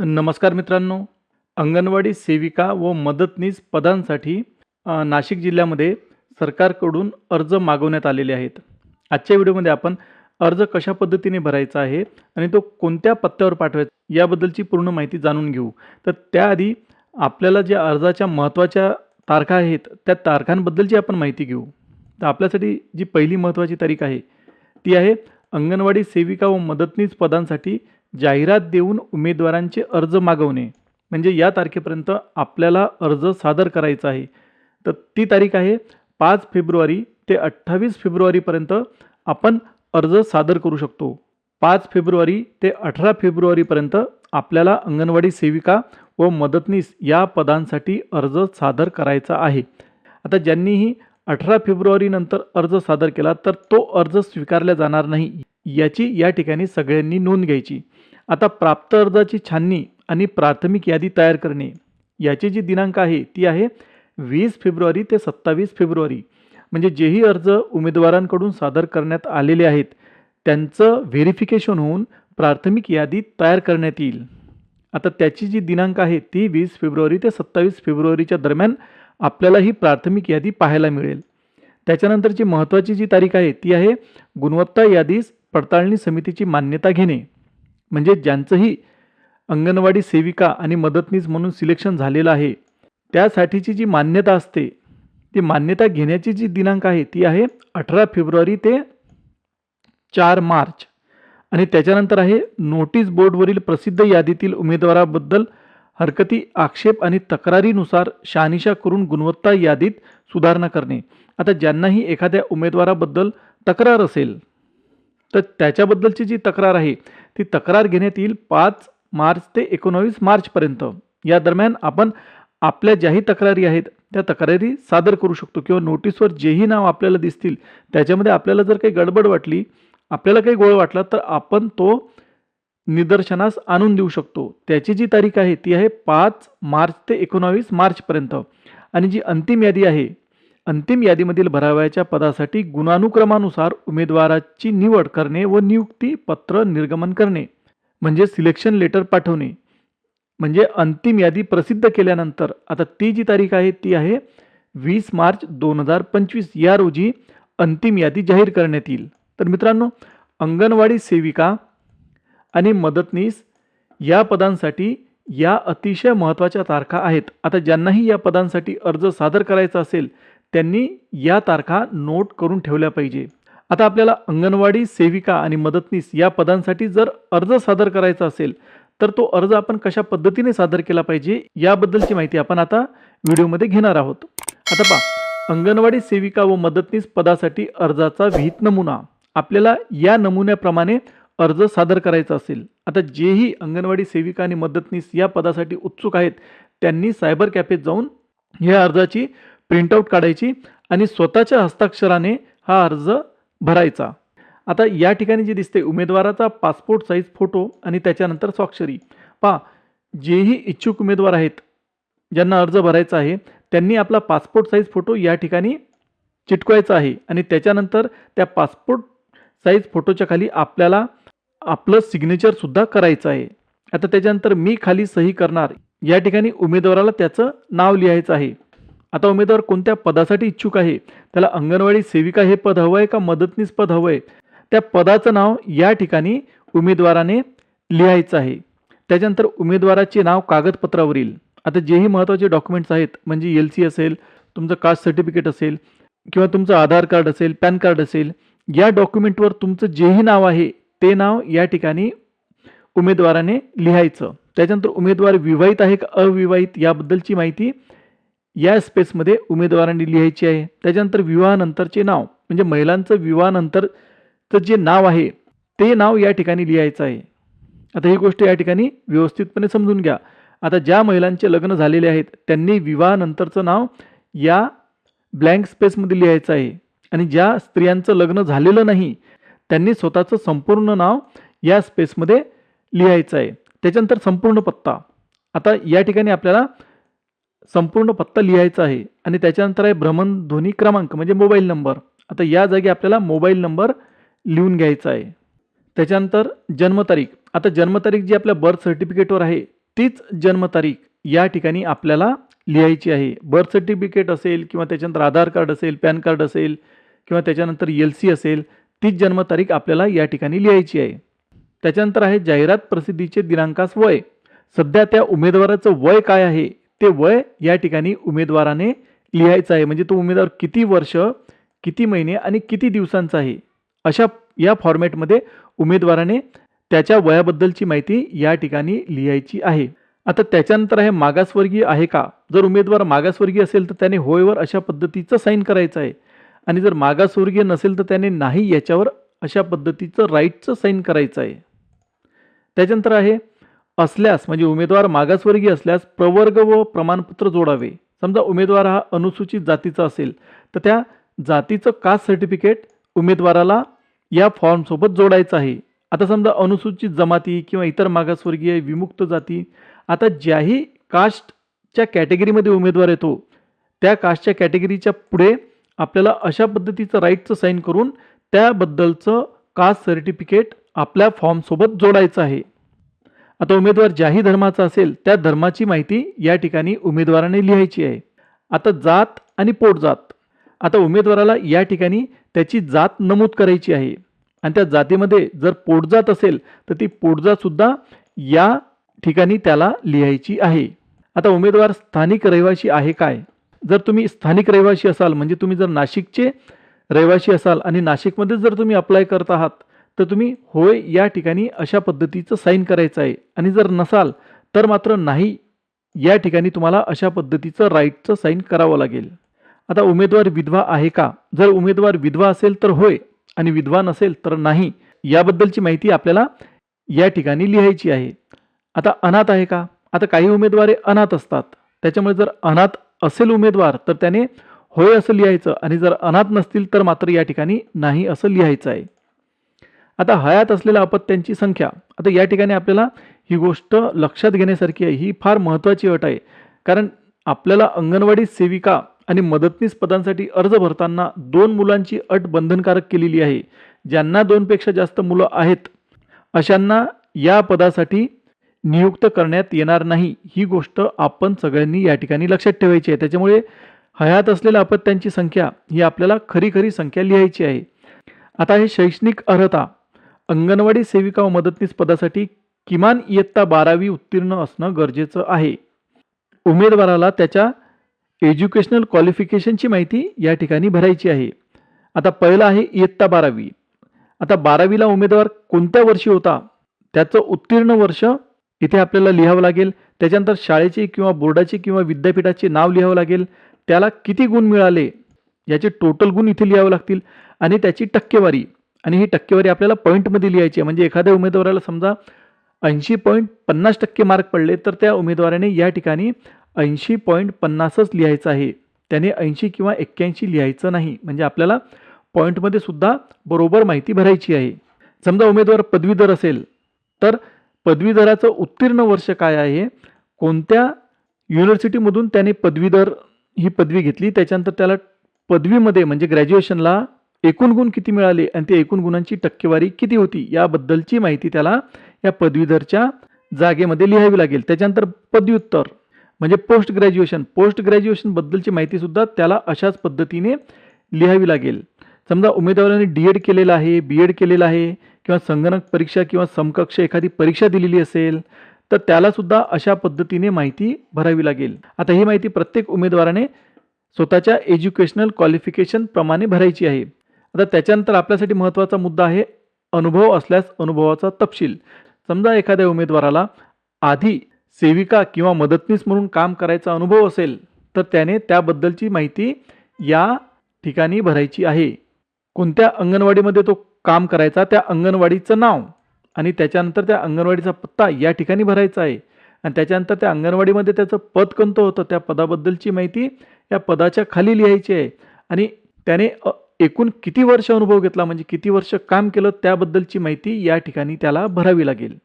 नमस्कार मित्रांनो. अंगणवाडी सेविका व मदतनीस पदांसाठी नाशिक जिल्ह्यामध्ये सरकारकडून अर्ज मागवण्यात आलेले आहेत. आजच्या व्हिडिओमध्ये आपण अर्ज कशा पद्धतीने भरायचा आहे आणि तो कोणत्या पत्त्यावर पाठवायचा याबद्दलची पूर्ण माहिती जाणून घेऊ. तर त्याआधी आपल्याला ज्या अर्जाच्या महत्त्वाच्या तारखा आहेत त्या तारखांबद्दलची आपण माहिती घेऊ. तर आपल्यासाठी जी पहिली महत्त्वाची तारीख आहे ती आहे अंगणवाडी सेविका व मदतनीस पदांसाठी जाहिरात देऊन उमेदवारांचे अर्ज मागवणे. म्हणजे या तारखेपर्यंत आपल्याला अर्ज सादर करायचा आहे. तर ती तारीख आहे पाच फेब्रुवारी ते अठ्ठावीस फेब्रुवारीपर्यंत आपण अर्ज सादर करू शकतो. पाच फेब्रुवारी ते अठरा फेब्रुवारीपर्यंत आपल्याला अंगणवाडी सेविका व मदतनीस या पदांसाठी अर्ज सादर करायचा आहे. आता ज्यांनीही अठरा फेब्रुवारीनंतर अर्ज सादर केला तर तो अर्ज स्वीकारला जाणार नाही. याची या ठिकाणी सगळ्यांनी नोंद घ्यायची. आता प्राप्त अर्जाची छाननी आणि प्राथमिक यादी तयार करणे. याची जी दिनांक आहे ती आहे वीस फेब्रुवारी ते सत्तावीस फेब्रुवारी. म्हणजे जेही अर्ज उमेदवारांकडून सादर करण्यात आलेले आहेत त्यांचं व्हेरिफिकेशन होऊन प्राथमिक यादी तयार करण्यात येईल. आता त्याची जी दिनांक आहे ती वीस फेब्रुवारी ते सत्तावीस फेब्रुवारीच्या दरम्यान आपल्याला ही प्राथमिक यादी पाहायला मिळेल. त्याच्यानंतरची महत्त्वाची जी तारीख आहे ती आहे गुणवत्ता यादीस पडताळणी समितीची मान्यता घेणे. म्हणजे ज्यांचंही अंगणवाडी सेविका आणि मदतनीस म्हणून सिलेक्शन झालेलं आहे त्यासाठीची जी मान्यता असते ती मान्यता घेण्याची जी दिनांक आहे ती आहे अठरा फेब्रुवारी ते चार मार्च. आणि त्याच्यानंतर आहे नोटीस बोर्डवरील प्रसिद्ध यादीतील उमेदवाराबद्दल हरकती आक्षेप आणि तक्रारीनुसार शहानिशा करून गुणवत्ता यादीत सुधारणा करणे. आता ज्यांनाही एखाद्या उमेदवाराबद्दल तक्रार असेल तर त्याच्याबद्दलची जी तक्रार आहे ती तक्रार घेण्यात येईल पाच मार्च ते एकोणावीस मार्चपर्यंत. या दरम्यान आपण आपल्या ज्याही तक्रारी आहेत त्या तक्रारी सादर करू शकतो किंवा नोटीसवर जेही नाव आपल्याला दिसतील त्याच्यामध्ये आपल्याला जर काही गडबड वाटली आपल्याला काही गोळ वाटला तर आपण तो निदर्शनास आणून देऊ शकतो. त्याची जी तारीख आहे ती आहे पाच मार्च ते एकोणावीस मार्चपर्यंत. आणि जी अंतिम यादी आहे अंतिम यादीमधील भरावयाच्या पदासाठी गुणानुक्रमानुसार उमेदवाराची निवड करणे व नियुक्ती पत्र निर्गमन करणे म्हणजे सिलेक्शन लेटर पाठवणे. म्हणजे अंतिम यादी प्रसिद्ध केल्यानंतर आता ती जी तारीख आहे ती आहे वीस मार्च दोन हजार पंचवीस. या रोजी अंतिम यादी जाहीर करण्यात येईल. तर मित्रांनो अंगणवाडी सेविका आणि मदतनीस या पदांसाठी या अतिशय महत्त्वाच्या तारखा आहेत. आता ज्यांनाही या पदांसाठी अर्ज सादर करायचा असेल त्यांनी या तारखा नोट करून ठेवल्या पाहिजे. आता आपल्याला अंगणवाडी सेविका आणि मदतनीस या पदांसाठी जर अर्ज सादर करायचा असेल तर तो अर्ज आपण कशा पद्धतीने सादर केला पाहिजे याबद्दलची माहिती आपण आता व्हिडिओमध्ये घेणार आहोत. आता पहा अंगणवाडी सेविका व मदतनीस पदासाठी अर्जाचा विहित नमुना. आपल्याला या नमुन्याप्रमाणे अर्ज सादर करायचा असेल. आता जेही अंगणवाडी सेविका आणि मदतनीस या पदासाठी उत्सुक आहेत त्यांनी सायबर कॅफेत जाऊन या अर्जाची प्रिंटआउट काढायची आणि स्वतःच्या हस्ताक्षराने हा अर्ज भरायचा. आता या ठिकाणी जे दिसते उमेदवाराचा पासपोर्ट साईज फोटो आणि त्याच्यानंतर स्वाक्षरी. पहा जेही इच्छुक उमेदवार आहेत ज्यांना अर्ज भरायचा आहे त्यांनी आपला पासपोर्ट साईज फोटो या ठिकाणी चिटकवायचा आहे आणि त्याच्यानंतर त्या पासपोर्ट साईज फोटोच्या खाली आपल्याला आपलं सिग्नेचरसुद्धा करायचं आहे. आता त्याच्यानंतर मी खाली सही करणार या ठिकाणी उमेदवाराला त्याचं नाव लिहायचं आहे. आता उमेदवार कोणत्या पदासाठी इच्छुक आहे? त्याला अंगणवाडी सेविका हे पद हवं आहे का मदतनीस पद हवं आहे त्या पदाचं नाव या ठिकाणी उमेदवाराने लिहायचं आहे. त्याच्यानंतर उमेदवाराचे नाव कागदपत्रावरील. आता जेही महत्त्वाचे डॉक्युमेंट्स आहेत म्हणजे एल सी असेल तुमचं कास्ट सर्टिफिकेट असेल किंवा तुमचं आधार कार्ड असेल पॅन कार्ड असेल या डॉक्युमेंटवर तुमचं जेही नाव आहे ते नाव या ठिकाणी उमेदवाराने लिहायचं. त्याच्यानंतर उमेदवार विवाहित आहे का अविवाहित याबद्दलची माहिती या स्पेसमध्ये उमेदवारांनी लिहायची आहे. त्याच्यानंतर विवाहानंतरचे नाव म्हणजे महिलांचं विवाहानंतरचं जे नाव आहे ते नाव या ठिकाणी लिहायचं आहे. आता ही गोष्ट या ठिकाणी व्यवस्थितपणे समजून घ्या. आता ज्या महिलांचे लग्न झालेले आहेत त्यांनी विवाहानंतरचं नाव या ब्लँक स्पेसमध्ये लिहायचं आहे. आणि ज्या स्त्रियांचं लग्न झालेलं नाही त्यांनी स्वतःचं संपूर्ण नाव या स्पेसमध्ये लिहायचं आहे. त्याच्यानंतर संपूर्ण पत्ता. आता या ठिकाणी आपल्याला संपूर्ण पत्ता लिहायचा आहे. आणि त्याच्यानंतर आहे भ्रमणध्वनी क्रमांक म्हणजे मोबाईल नंबर. आता या जागी आपल्याला मोबाईल नंबर लिहून घ्यायचा आहे. त्याच्यानंतर जन्मतारीख. आता जन्मतारीख जी आपल्या बर्थ सर्टिफिकेटवर आहे तीच जन्मतारीख या ठिकाणी आपल्याला लिहायची आहे. बर्थ सर्टिफिकेट असेल किंवा त्याच्यानंतर आधार कार्ड असेल पॅन कार्ड असेल किंवा त्याच्यानंतर एल सी असेल तीच जन्मतारीख आपल्याला या ठिकाणी लिहायची आहे. त्याच्यानंतर आहे जाहिरात प्रसिद्धीचे दिनांकास वय. सध्या त्या उमेदवाराचं वय काय आहे ते वय या ठिकाणी उमेदवाराने लिहायचं आहे म्हणजे तो उमेदवार किती वर्ष किती महिने आणि किती दिवसांचा आहे अशा या फॉर्मॅटमध्ये उमेदवाराने त्याच्या वयाबद्दलची माहिती या ठिकाणी लिहायची आहे. आता त्याच्यानंतर आहे मागासवर्गीय आहे का? जर उमेदवार मागासवर्गीय असेल तर त्याने होयवर अशा पद्धतीचं साईन करायचं आहे. आणि जर मागासवर्गीय नसेल तर त्याने नाही याच्यावर अशा पद्धतीचं राईटचं साईन करायचं आहे. त्याच्यानंतर आहे असल्यास म्हणजे उमेदवार मागासवर्गीय असल्यास प्रवर्ग व प्रमाणपत्र जोडावे. समजा उमेदवार हा अनुसूचित जातीचा असेल तर त्या जातीचं कास्ट सर्टिफिकेट उमेदवाराला या फॉर्मसोबत जोडायचं आहे. आता समजा अनुसूचित जमाती किंवा इतर मागासवर्गीय विमुक्त जाती आता ज्याही कास्टच्या कॅटेगरीमध्ये उमेदवार येतो त्या कास्टच्या कॅटेगरीच्या पुढे आपल्याला अशा पद्धतीचं राईटचं साईन करून त्याबद्दलचं कास्ट सर्टिफिकेट आपल्या फॉर्मसोबत जोडायचं आहे. आता उमेदवार ज्याही धर्माचा असेल त्या धर्माची माहिती या ठिकाणी उमेदवाराने लिहायची आहे. आता जात आणि पोटजात आता उमेदवाराला या ठिकाणी त्याची जात नमूद करायची आहे. आणि त्या जातीमध्ये जर पोटजात असेल तर ती पोटजातसुद्धा या ठिकाणी त्याला लिहायची आहे. आता उमेदवार स्थानिक रहिवासी आहे काय? जर तुम्ही स्थानिक रहिवाशी असाल म्हणजे तुम्ही जर नाशिकचे रहिवाशी असाल आणि नाशिकमध्ये जर तुम्ही अप्लाय करत आहात तर तुम्ही होय या ठिकाणी अशा पद्धतीचं साईन करायचं आहे. आणि जर नसाल तर मात्र नाही या ठिकाणी तुम्हाला अशा पद्धतीचं राईटचं साईन करावं लागेल. आता उमेदवार विधवा आहे का? जर उमेदवार विधवा असेल तर होय आणि विधवा नसेल तर नाही याबद्दलची माहिती आपल्याला या ठिकाणी लिहायची आहे. आता अनाथ आहे का? आता काही उमेदवार अनाथ असतात. त्याच्यामुळे जर अनाथ असेल उमेदवार तर त्याने होय असं लिहायचं. आणि जर अनाथ नसतील तर मात्र या ठिकाणी नाही असं लिहायचं आहे. आता हयात असलेल्या अपत्यांची संख्या आता या ठिकाणी आपल्याला ही गोष्ट लक्षात घेण्यासारखी आहे ही फार महत्त्वाची अट आहे. कारण आपल्याला अंगणवाडी सेविका आणि मदतनीस पदांसाठी अर्ज भरताना दोन मुलांची अट बंधनकारक केलेली आहे. ज्यांना दोनपेक्षा जास्त मुलं आहेत अशांना या पदासाठी नियुक्त करण्यात येणार नाही. ही गोष्ट आपण सगळ्यांनी या ठिकाणी लक्षात ठेवायची आहे. त्याच्यामुळे हयात असलेल्या अपत्यांची संख्या ही आपल्याला खरी खरी संख्या लिहायची आहे. आता हे शैक्षणिक अर्हता अंगणवाडी सेविका व मदतनीस पदासाठी किमान इयत्ता बारावी उत्तीर्ण असणं गरजेचं आहे. उमेदवाराला त्याच्या एज्युकेशनल क्वालिफिकेशनची माहिती या ठिकाणी भरायची आहे. आता पहिलं आहे इयत्ता बारावी. आता बारावीला उमेदवार कोणत्या वर्षी होता? त्याचं उत्तीर्ण वर्ष इथे आपल्याला लिहावं लागेल. त्याच्यानंतर शाळेचे किंवा बोर्डाचे किंवा विद्यापीठाचे नाव लिहावं लागेल. त्याला किती गुण मिळाले? याचे टोटल गुण इथे लिहावे लागतील. आणि त्याची टक्केवारी. आणि ही टक्केवारी आपल्याला पॉईंटमध्ये लिहायची आहे. म्हणजे एखाद्या उमेदवाराला समजा ऐंशी पॉईंट पन्नास टक्के मार्क पडले तर त्या उमेदवाराने या ठिकाणी ऐंशी पॉईंट पन्नासच लिहायचं आहे. त्याने ऐंशी किंवा एक्क्याऐंशी लिहायचं नाही. म्हणजे आपल्याला पॉईंटमध्ये सुद्धा बरोबर माहिती भरायची आहे. समजा उमेदवार पदवीधर असेल तर पदवीधराचं उत्तीर्ण वर्ष काय आहे? कोणत्या युनिव्हर्सिटीमधून त्याने पदवीधर ही पदवी घेतली? त्याच्यानंतर त्याला पदवीमध्ये म्हणजे ग्रॅज्युएशनला एकूण गुण किती मिळाले आणि ते एकूण गुणांची टक्केवारी किती होती याबद्दलची माहिती त्याला या पदवीधरच्या जागेमध्ये लिहावी लागेल. त्याच्यानंतर पदव्युत्तर म्हणजे पोस्ट ग्रॅज्युएशन पोस्ट ग्रॅज्युएशनबद्दलची माहितीसुद्धा त्याला अशाच पद्धतीने लिहावी लागेल. समजा उमेदवाराने डी एड केलेलं आहे बी एड केलेलं आहे किंवा संगणक परीक्षा किंवा समकक्ष एखादी परीक्षा दिलेली असेल तर त्यालासुद्धा अशा पद्धतीने माहिती भरावी लागेल. आता ही माहिती प्रत्येक उमेदवाराने स्वतःच्या एज्युकेशनल क्वालिफिकेशनप्रमाणे भरायची आहे. आता त्याच्यानंतर आपल्यासाठी महत्त्वाचा मुद्दा आहे अनुभव असल्यास अनुभवाचा तपशील. समजा एखाद्या उमेदवाराला आधी सेविका किंवा मदतनीस म्हणून काम करायचा अनुभव असेल तर त्याने त्याबद्दलची माहिती या ठिकाणी भरायची आहे. कोणत्या अंगणवाडीमध्ये तो काम करायचा त्या अंगणवाडीचं नाव आणि त्याच्यानंतर त्या अंगणवाडीचा पत्ता या ठिकाणी भरायचा आहे. आणि त्याच्यानंतर त्या अंगणवाडीमध्ये त्याचं पद कोणतं होतं त्या पदाबद्दलची माहिती या पदाच्या खाली लिहायची आहे. आणि त्याने एकूण किती वर्ष अनुभव घेतला? म्हणजे किती वर्ष काम केलं? त्याबद्दलची माहिती या ठिकाणी त्याला भरावी लागेल.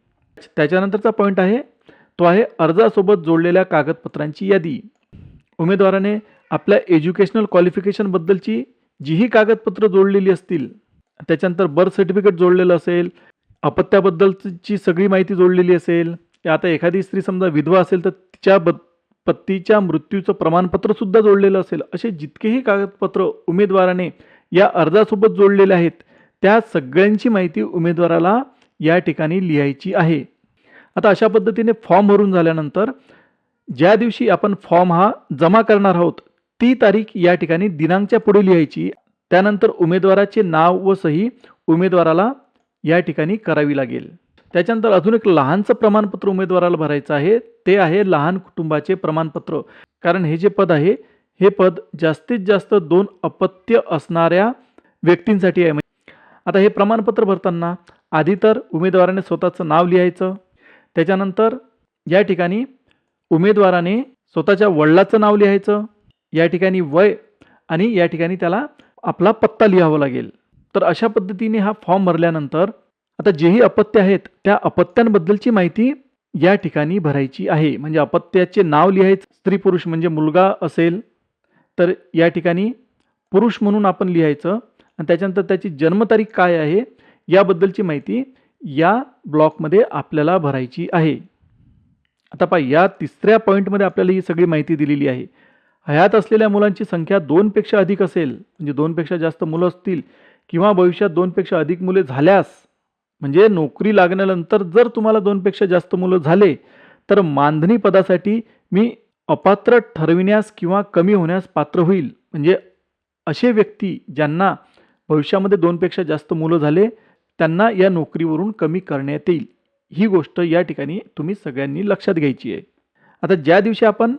त्याच्यानंतरचा पॉईंट आहे तो आहे अर्जासोबत जोडलेल्या कागदपत्रांची यादी. उमेदवाराने आपल्या एज्युकेशनल क्वालिफिकेशनबद्दलची जीही कागदपत्र जोडलेली असतील त्याच्यानंतर बर्थ सर्टिफिकेट जोडलेलं असेल अपत्याबद्दलची सगळी माहिती जोडलेली असेल आता एखादी स्त्री समजा विधवा असेल तर तिच्या ब पतीच्या मृत्यूचं प्रमाणपत्रसुद्धा जोडलेलं असेल असे जितकेही कागदपत्र उमेदवाराने या अर्जासोबत जोडलेल्या आहेत. त्या सगळ्यांची माहिती उमेदवाराला या ठिकाणी लिहायची आहे. आता अशा पद्धतीने फॉर्म भरून झाल्यानंतर ज्या दिवशी आपण फॉर्म हा जमा करणार आहोत ती तारीख या ठिकाणी दिनांकच्या पुढे लिहायची. त्यानंतर उमेदवाराचे नाव व सही उमेदवाराला या ठिकाणी करावी लागेल. त्याच्यानंतर अजून एक लहानचं प्रमाणपत्र उमेदवाराला भरायचं आहे. ते आहे लहान कुटुंबाचे प्रमाणपत्र. कारण हे जे पद आहे हे पद जास्तीत जास्त दोन अपत्य असणाऱ्या व्यक्तींसाठी आहे. आता हे प्रमाणपत्र भरताना आधी तर उमेदवाराने स्वतःचं नाव लिहायचं त्याच्यानंतर या ठिकाणी उमेदवाराने स्वतःच्या वडिलाचं नाव लिहायचं या ठिकाणी वय आणि या ठिकाणी त्याला आपला पत्ता लिहावा लागेल. तर अशा पद्धतीने हा फॉर्म भरल्यानंतर आता जेही अपत्य आहेत त्या अपत्यांबद्दलची माहिती या ठिकाणी भरायची आहे. म्हणजे अपत्याचे नाव लिहायचं स्त्री पुरुष म्हणजे मुलगा असेल तर या ठिकाणी पुरुष म्हणून आपण लिहायचं. आणि त्याच्यानंतर त्याची जन्मतारीख काय आहे? याबद्दलची माहिती या ब्लॉकमध्ये आपल्याला भरायची आहे. आता पहा या तिसऱ्या पॉईंटमध्ये आपल्याला ही सगळी माहिती दिलेली आहे. हयात असलेल्या मुलांची संख्या दोनपेक्षा अधिक असेल म्हणजे दोनपेक्षा जास्त मुलं असतील किंवा भविष्यात दोनपेक्षा अधिक मुले झाल्यास म्हणजे नोकरी लागल्यानंतर जर तुम्हाला दोनपेक्षा जास्त मुलं झाले तर मानधनी पदासाठी मी अपात्र ठरविण्यास किंवा कमी होण्यास पात्र होईल. म्हणजे असे व्यक्ती ज्यांना भविष्यामध्ये दोनपेक्षा जास्त मुलं झाले त्यांना या नोकरीवरून कमी करण्यात येईल. ही गोष्ट या ठिकाणी तुम्ही सगळ्यांनी लक्षात घ्यायची आहे. आता ज्या दिवशी आपण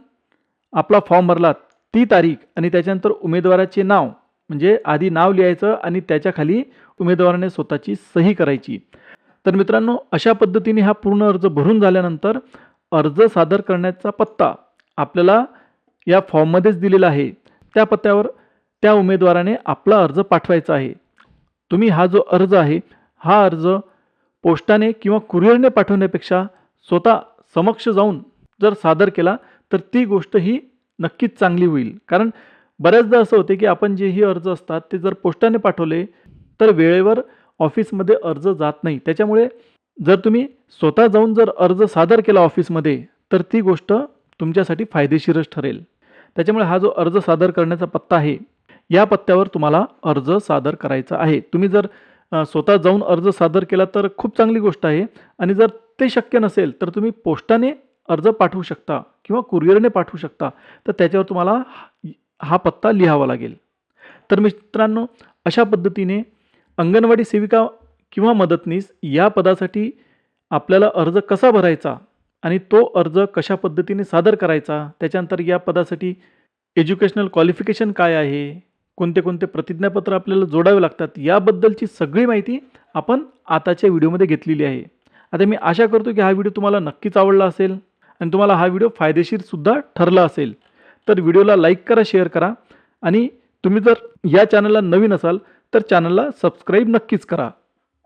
आपला फॉर्म भरला ती तारीख आणि त्याच्यानंतर उमेदवाराचे नाव म्हणजे आधी नाव लिहायचं आणि त्याच्याखाली उमेदवाराने स्वतःची सही करायची. तर मित्रांनो अशा पद्धतीने हा पूर्ण अर्ज भरून झाल्यानंतर अर्ज सादर करण्याचा पत्ता आपल्याला या फॉर्ममध्येच दिलेला आहे. त्या पत्त्यावर त्या उमेदवाराने आपला अर्ज पाठवायचा आहे. तुम्ही हा जो अर्ज आहे हा अर्ज पोस्टाने किंवा कुरिअरने पाठवण्यापेक्षा स्वतः समक्ष जाऊन जर सादर केला तर ती गोष्ट ही नक्कीच चांगली होईल. कारण बऱ्याचदा असं होते की आपण जेही अर्ज असतात ते जर पोस्टाने पाठवले तर वेळेवर ऑफिसमध्ये अर्ज जात नाही. त्याच्यामुळे जर तुम्ही स्वतः जाऊन जर अर्ज सादर केला ऑफिसमध्ये तर ती गोष्ट तुमच्यासाठी फायदेशीरच ठरेल. त्याच्यामुळे हा जो अर्ज सादर करण्याचा पत्ता आहे या पत्त्यावर तुम्हाला अर्ज सादर करायचा आहे. तुम्ही जर स्वतः जाऊन अर्ज सादर केला तर खूप चांगली गोष्ट आहे आणि जर ते शक्य नसेल तर तुम्ही पोस्टाने अर्ज पाठवू शकता किंवा कुरिअरने पाठवू शकता तर त्याच्यावर तुम्हाला हा- हा पत्ता लिहावा लागेल. तर मित्रांनो अशा पद्धतीने अंगणवाडी सेविका किंवा मदतनीस या पदासाठी आपल्याला अर्ज कसा भरायचा आणि तो अर्ज कशा पद्धतीने सादर करायचा? त्याच्यानंतर या पदासाठी एज्युकेशनल क्वालिफिकेशन काय आहे? कोणते कोणते प्रतिज्ञापत्र आपल्याला जोडावे लागतात? याबद्दलची सगळी माहिती आपण आताच्या व्हिडिओमध्ये घेतलेली आहे. आता मी आशा करतो की हा व्हिडिओ तुम्हाला नक्कीच आवडला असेल आणि तुम्हाला हा व्हिडिओ फायदेशीरसुद्धा ठरला असेल. तर व्हिडिओला लाईक करा शेअर करा आणि तुम्ही जर या चॅनलला नवीन असाल तर चॅनलला सबस्क्राईब नक्कीच करा.